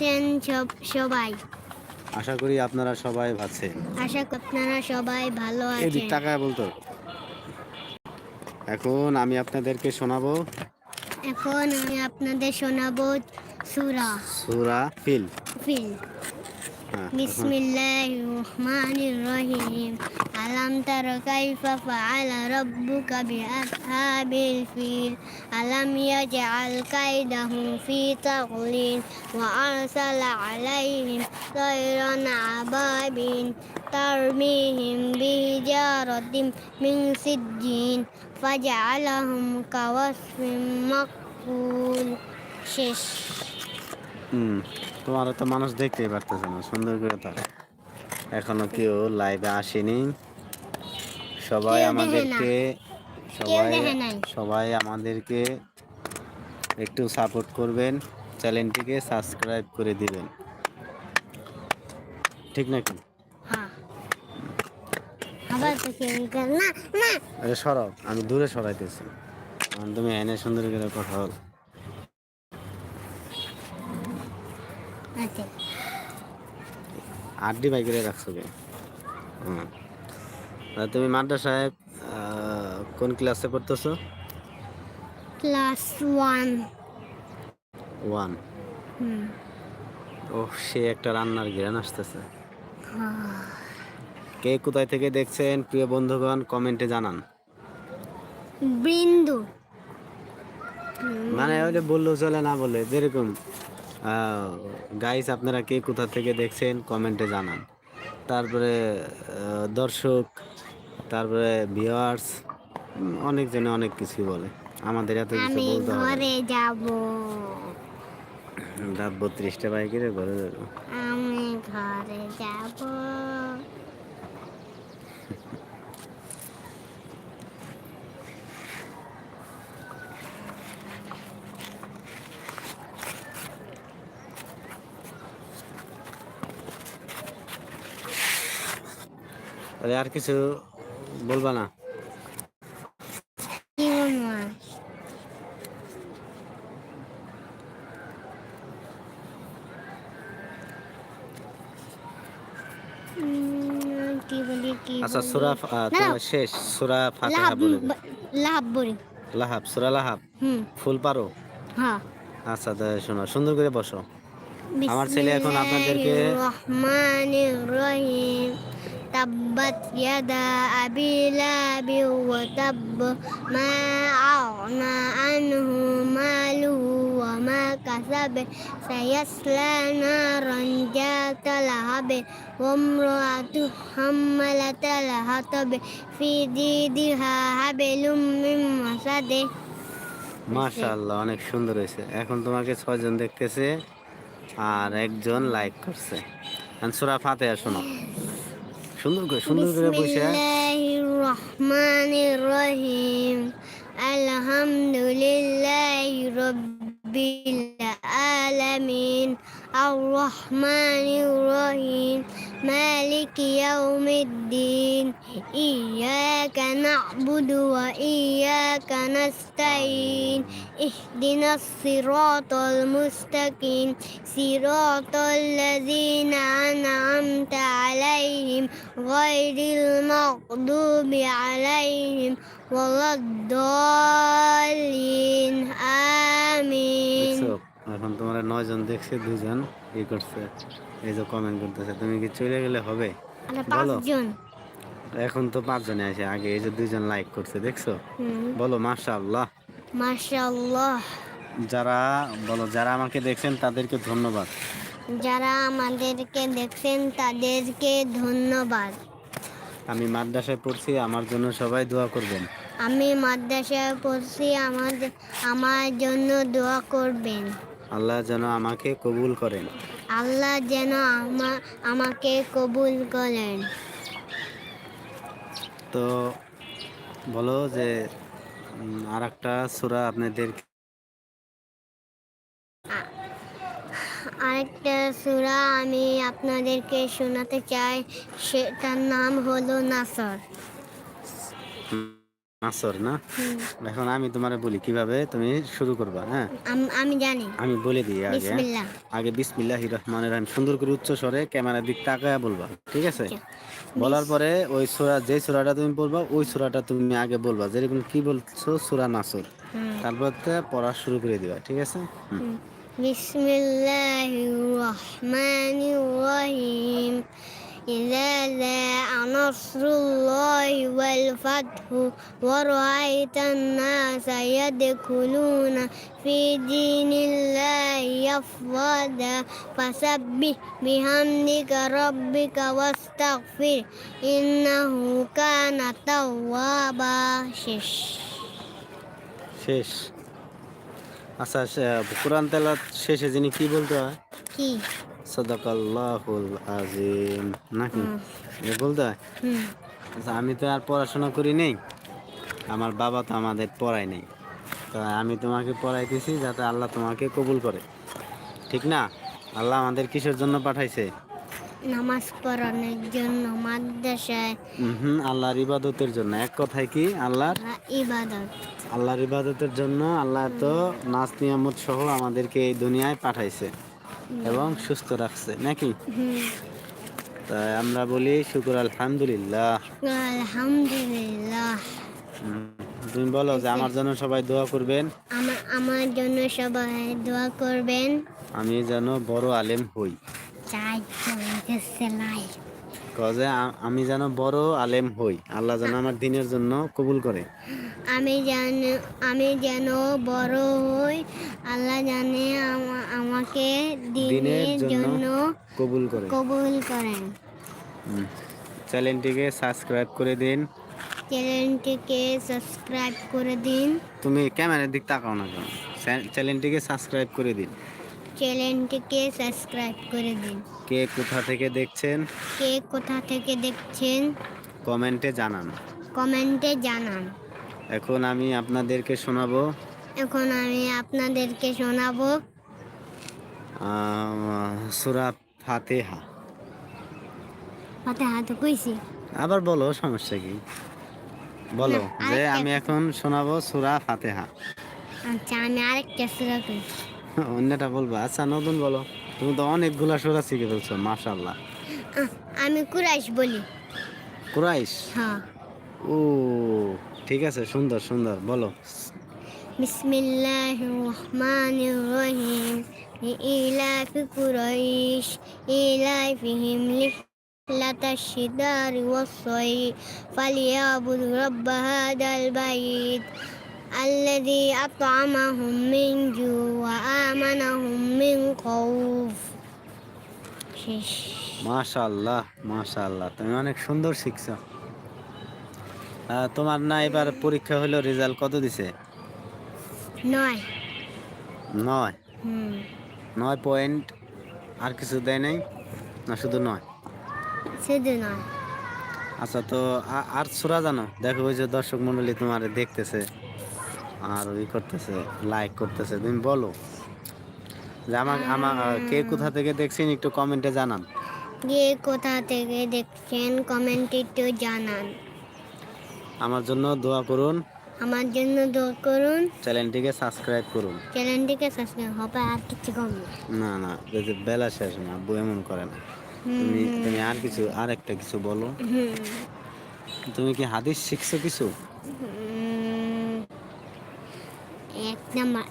আছেন সবাই? আশা করি আপনারা সবাই আছেন। আশা করি আপনারা সবাই ভালো আছেন। টাকা বলতো। এখন আমি আপনাদেরকে শোনাবো। এখন আমি আপনাদের শোনাবো সুরা। সুরা ফিল। ফিল। হ্যাঁ এখন- বিসমিল্লাহির রহমানির রহিম আলাম তার কাইফা ফাআলা রাব্বুকা বিআসহাবিল ফিল আলাম ইয়াজআল কাইদাহুম ফি তাগলিল ওয়া আরসালা আলাইহিম তায়রান আবাবিন তারমিহিম বিহিজারাতিম মিন সিজ্জিন ফাজআলাহুম কাওয়াসফিন মাকফুল শেষ হুম তোমার তো মানুষ দেখতেই পারতেছে না সুন্দর করে তার এখনও কেউ লাইভে আসেনি। সবাই। আমাদেরকে সবাই সবাই আমাদেরকে একটু সাপোর্ট করবেন চ্যানেলটিকে সাবস্ক্রাইব করে দিবেন। ঠিক নাকি হ্যাঁ। সরাও আমি দূরে সরাইতেছি। তুমি এনে সুন্দর করে কথা বল। আড্ডি বাই করে রাখছো কে? হুম। তুমি মাদ্রাসায় আহ, কোন ক্লাসে পড়তেছো? Class one. ওয়ান? ও সে একটা রান্নার ঘেরান আসতেছে। কে কোথায় থেকে দেখছেন প্রিয় বন্ধুগণ কমেন্টে জানান। বিন্দু। মানে ওইটা বললেও চলে না বলে যেরকম গাইস আপনারা কে কোথা থেকে দেখছেন কমেন্টে জানান। তারপরে দর্শক তারপরে ভিউয়ার্স অনেকজনে অনেক কিছু বলে। আমাদের এত কিছু বলতে হবে যাব। রাত বত্রিশটা বাইকের ঘরে যাব? আমি ঘরে যাব। তাহলে আর কিছু বলবা না? আচ্ছা সুরা। শেষ সুরা ফাতিহা বলে লাহাব বলি। লাহাব সুরা লাহাব? হুম। ফুল পারো? হ্যাঁ। আচ্ছা তাহলে শোনো সুন্দর করে বসো। আমার ছেলে এখন আপনাদেরকে- রহমানির রহিম। লাহাবি ওয়া তাব্ব মা আগনা আনহু মালুহু ওয়া মা কাসাব সায়াসলা নারান জাতা লাহাব ওয়া ইমরাতু হাম্মালাতাল হাতাব ফি জিদিহা হাবলুম মিন মাসাদ মাশাআল্লাহ, অনেক সুন্দর হয়েছে। এখন তোমাকে ছয়জন দেখতেছে আর একজন লাইক করছে। সুরা ফাতিহা শোনো। সুন্দর করে সুন্দর করে বসে বিসমিল্লাহির রহমানির রহিম আলহামদুলিল্লাহি রাব্বিল আলামিন আর রহমানির রহিম মালিক ইয়াউমিদ্দিন ইয়াকা না'বুদু ওয়া ইয়াকা নাস্তাইন ইহদিনাস সিরাতাল মুস্তাকিম সিরাতাল লাযিনা আন'আমতা আলাইহিম غير المغضوب عليهم ولا الضالين آمين দেখছো? এখন তোমার নয় জন দেখছে দুজন ই করছে এই যে কমেন্ট করতেছে তুমি কি চলে গেলে হবে আমরা বলো। এখন তো পাঁচজনে আছে আগে এই যে দুইজন লাইক করছে দেখছ? বলো মাশাআল্লাহ। মাশাআল্লাহ। যারা বলো যারা আমাকে দেখছেন তাদেরকে ধন্যবাদ। যারা আমাদেরকে দেখছেন তাদেরকে ধন্যবাদ। আমি মাদ্রাসায় পড়ছি আমার জন্য সবাই দোয়া করবেন। আমি মাদ্রাসায় পড়ছি আমার আমার জন্য দোয়া করবেন। আল্লাহ যেন আমাকে কবুল করেন। আল্লাহ যেন আমা আমাকে কবুল করেন। তো বলো যে আর একটা সুরা আপনাদের আরেকটা সূরা আমি আপনাদেরকে শোনাতে চাই সেটার নাম হলো নাসর। নাসর না? এখন আমি তোমারে বলি কীভাবে তুমি শুরু করবা হ্যাঁ? আমি জানি। আমি বলে দিই আগে। আগে বিসমিল্লাহ রহমান রহিম। সুন্দর করে উচ্চ স্বরে ক্যামেরার দিক তাকায় বলবা ঠিক আছে? আচ্ছা। বলার পরে ওই সুরা যে সুরাটা তুমি বলবা ওই সুরাটা তুমি আগে বলবা। যেরকম কি বলছো সুরা নাসর। তারপর পড়া শুরু করে দিবা ঠিক আছে। বিসমিল্লাহির রহমানির রহিম। إذا جاء نصر الله والفتح ورأيت الناس يدخلون في دين الله أفواجا فسبح بحمدك ربك واستغفر إنه كان توابا শেষ শেষ আচ্ছা সে- কোরআন তেলাত শেষে যিনি কি বলতে হয় কি সদাকাল্লাহুল আজিম নাকি। বলতে আচ্ছা আমি তো আর পড়াশোনা করি নেই। আমার বাবা তো আমাদের পড়ায় নেই। তো আমি তোমাকে পড়াইতেছি যাতে আল্লাহ তোমাকে কবুল করে। ঠিক না? আল্লাহ আমাদের কিসের জন্য পাঠাইছে? নামাজ পড়ানোর জন্য মাদ্রাসায়। হুম আল্লাহর ইবাদতের জন্য। এক কথায় কি? আল্লাহর ইবাদত। আল্লাহর ইবাদতের জন্য আল্লাহ তো নাচ নিয়ামত সহ আমাদেরকে এই দুনিয়ায় পাঠাইছে। এবং সুস্থ রাখছে নাকি? তাই আমরা বলি শুকুর আলহামদুলিল্লাহ। আলহামদুলিল্লাহ। তুমি বলো যে আমার জন্য সবাই দোয়া করবেন। আমার জন্য সবাই দোয়া করবেন। আমি যেন বড় আলেম হই। চাই কজে আমি যেন বড় আলেম হই। আল্লাহ যেন আমার দিনের জন্য কবুল করে। আমি যেন আমি যেন বড় হই আল্লাহ জানে আমা- আমাকে দিনের জন্য কবুল করে। কবুল করেন। চ্যানেলটিকে সাবস্ক্রাইব করে দিন। চ্যানেলটিকে সাবস্ক্রাইব করে দিন। তুমি ক্যামেরার দিক তাকাও না কেন। চ্যানেলটিকে সাবস্ক্রাইব করে দিন। চ্যানেলটিকে সাবস্ক্রাইব করে দিন। কে কোথা থেকে দেখছেন? কে কোথা থেকে দেখছেন? কমেন্টে জানান। কমেন্টে জানান। এখন আমি আপনাদেরকে শোনাবো। এখন আমি আপনাদেরকে শোনাবো। সুরা ফাতেহা। হাতে তো কইছি। আবার বলো সমস্যা কি? বলো যে আমি এখন শোনাবো সুরা ফাতেহা। আচ্ছা আমি আরেকটা সুরা কইছি। অন্যটা বলবো আচ্ছা নতুন বলো তুমি তো অনেকগুলা সুরা শিখে ফেলছো মাশাল্লাহ আহ, আমি কুরাইশ বলি কুরাইশ হ্যাঁ ও ঠিক আছে সুন্দর সুন্দর বলো বিসমিল্লাহির রহমানির রহিম إيلاف قريش إيلافهم رحلة الشتاء والصيف فليعبدوا رب هذا البيت الذي أطعمهم من جوع وآمنهم من خوف শেষ মাশাল্লাহ মাশাল্লাহ তুমি অনেক সুন্দর শিখছো আহ, তোমার না এবার পরীক্ষা হলো রেজাল্ট কত দিছে নয় নয় হুম নয় পয়েন্ট আর কিছু দেয় নাই না শুধু নয় শুধু নয় আচ্ছা তো আ- আর সুরা জানো দেখো ওই যে দর্শক মন্ডলী তোমার দেখতেছে আর ওই করতেছে লাইক করতেছে। তুমি বলো যে আমার আমার কে কোথা থেকে দেখছেন একটু কমেন্টে জানান। কে কোথা থেকে দেখছেন কমেন্টে একটু জানান। আমার জন্য দোয়া করুন। আমার জন্য দোয়া করুন। চ্যানেলটিকে সাবস্ক্রাইব করুন। চ্যানেলটিকে সাবস্ক্রাইব হবে আর কিছু কম না। না বেলা শেষ না আব্বু এমন করে না। তুমি তুমি আর কিছু আর একটা কিছু বলো। তুমি কি হাদিস শিখছো কিছু? এক নম্বর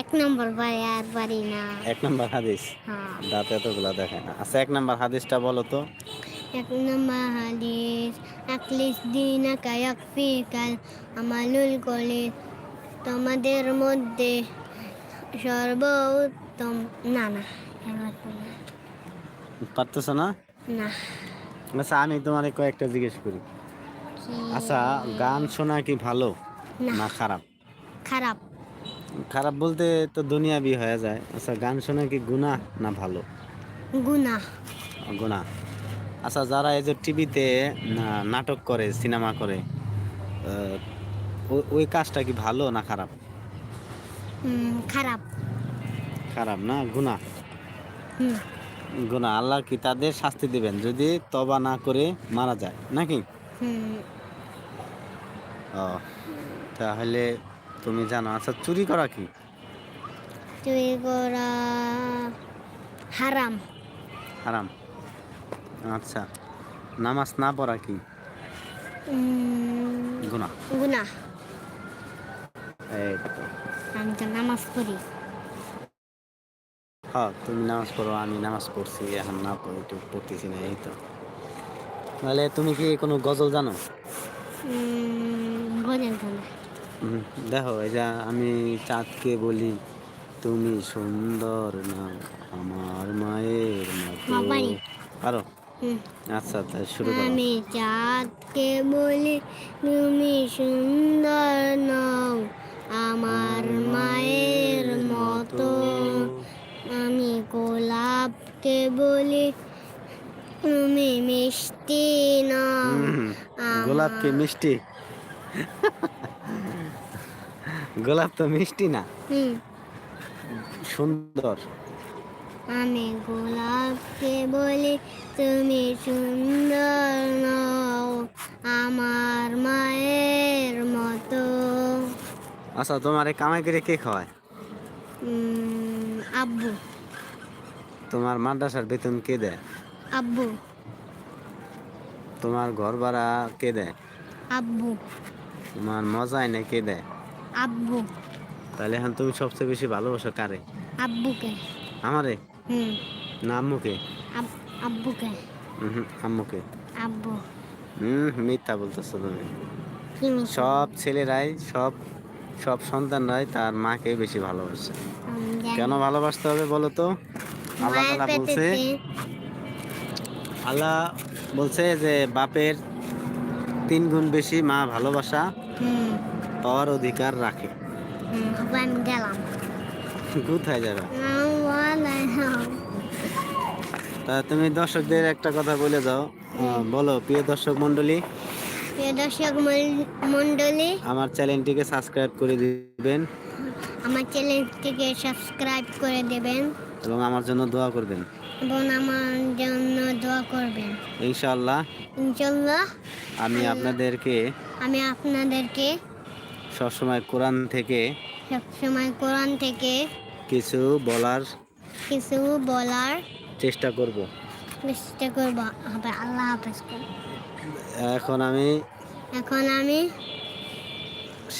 এক নম্বর পারি আর পারি না। এক নাম্বার হাদিস? হ্যাঁ। দাঁত এতগুলো দেখে না আচ্ছা এক নাম্বার হাদিসটা বলো তো। এক নম্বর হাদিস আকলিস দিনা কায়াক ফিকাল আমালুল কলে তোমাদের মধ্যে সর্বোত্তম না না। পারতেছো না? না। আচ্ছা আমি তোমার কয়েকটা জিজ্ঞেস করি। আচ্ছা গান শোনা কি ভালো। না খারাপ? খারাপ। খারাপ বলতে তো দুনিয়াবি হয়ে যায়। আচ্ছা গান শোনা কি গুণা না ভালো? গুনা গুণা আচ্ছা যারা এই যে টিভিতে নাটক করে সিনেমা করে ওই কাজটা কি ভালো না খারাপ? খারাপ। খারাপ না? গুণা হুম। গুণা আল্লাহ কি তাদের শাস্তি দিবেন? যদি তবা না করে মারা যায় নাকি? ও তাহলে তুমি জানো। আচ্ছা চুরি করা কি? চুরি করা হারাম। হারাম। আচ্ছা নামাজ না পড়া কি? গুনাহ। গুনা এই তো। আমি তো নামাজ পড়ি। হ্যাঁ তুমি নামাজ পড়ো আমি নামাজ পড়ছি এখন না পড়ি তো পড়তেছি না এই তো। তাহলে তুমি কি কোনো গজল জানো? গজল গান হুম, দেখো যে আমি চাঁদকে বলি তুমি সুন্দর না আমার মায়ের মতো। বাবারে। আচ্ছা তাই শুরু করো। আমি চাঁদকে বলি তুমি সুন্দর নও আমার মায়ের মতো। আমি গোলাপকে বলি তুমি মিষ্টি নও হুম, গোলাপ কি মিষ্টি। গোলাপ তো মিষ্টি না। হুম, সুন্দর। আমি গোলাপকে বলি তুমি সুন্দর নও আমার মায়ের মতো। আচ্ছা তোমার কামাই করে কে খাওয়ায়? আব্বু। তোমার মাদ্রাসার বেতন কে দেয়? আব্বু। তোমার ঘর ভাড়া কে দেয়? আব্বু। তোমার মজা এনে কে দেয়? আব্বু। তাহলে এখন তুমি সবচেয়ে বেশি ভালোবাসো কারে? আব্বুকে। আমারে? হুম। না আম্মুকে? আব- আব্বুকে। হুম আম্মুকে। আব্বু। হুম মিথ্যা বলতেছো তুমি। সব ছেলেরাই সব সব সন্তানরাই তার মাকে বেশি ভালোবাসে। কেন ভালোবাসতে হবে বলো তো? আল্লাহ তাআলা বলছে আল্লাহ বলছে যে বাপের তিন গুণ বেশি মা ভালোবাসা। পাওয়ার অধিকার রাখে। গেলাম কোথায় যাবে? তা তুমি দর্শকদের একটা কথা বলে দাও। বলো প্রিয় দর্শক মন্ডলী প্রিয় দর্শক মণ্ডলী। আমার চ্যানেলটিকে সাবস্ক্রাইব করে দিবেন। আমার চ্যানেলটিকে সাবস্ক্রাইব করে দেবেন। এবং আমার জন্য দোয়া করবেন। এবং আমার জন্য দোয়া করবেন। ইনশাআল্লাহ। ইনশাল্লাহ আমি আপনাদেরকে আমি আপনাদেরকে সবসময় কোরআন থেকে সবসময় কোরআন থেকে কিছু বলার কিছু বলার চেষ্টা করব। চেষ্টা করব। হবে আল্লাহ হাফেজ এখন আমি এখন আমি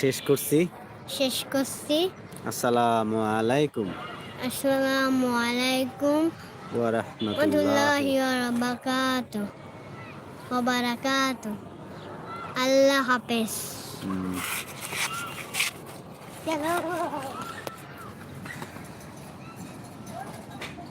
শেষ করছি। শেষ করছি। আসসালামু আলাইকুম। আসসালামু আলাইকুম। ওয়া রাহমাতুল্লাহ রহমতুল্লাহি ওয়া বারাকাতু। আল্লাহ হাফেজ। হুম। চলো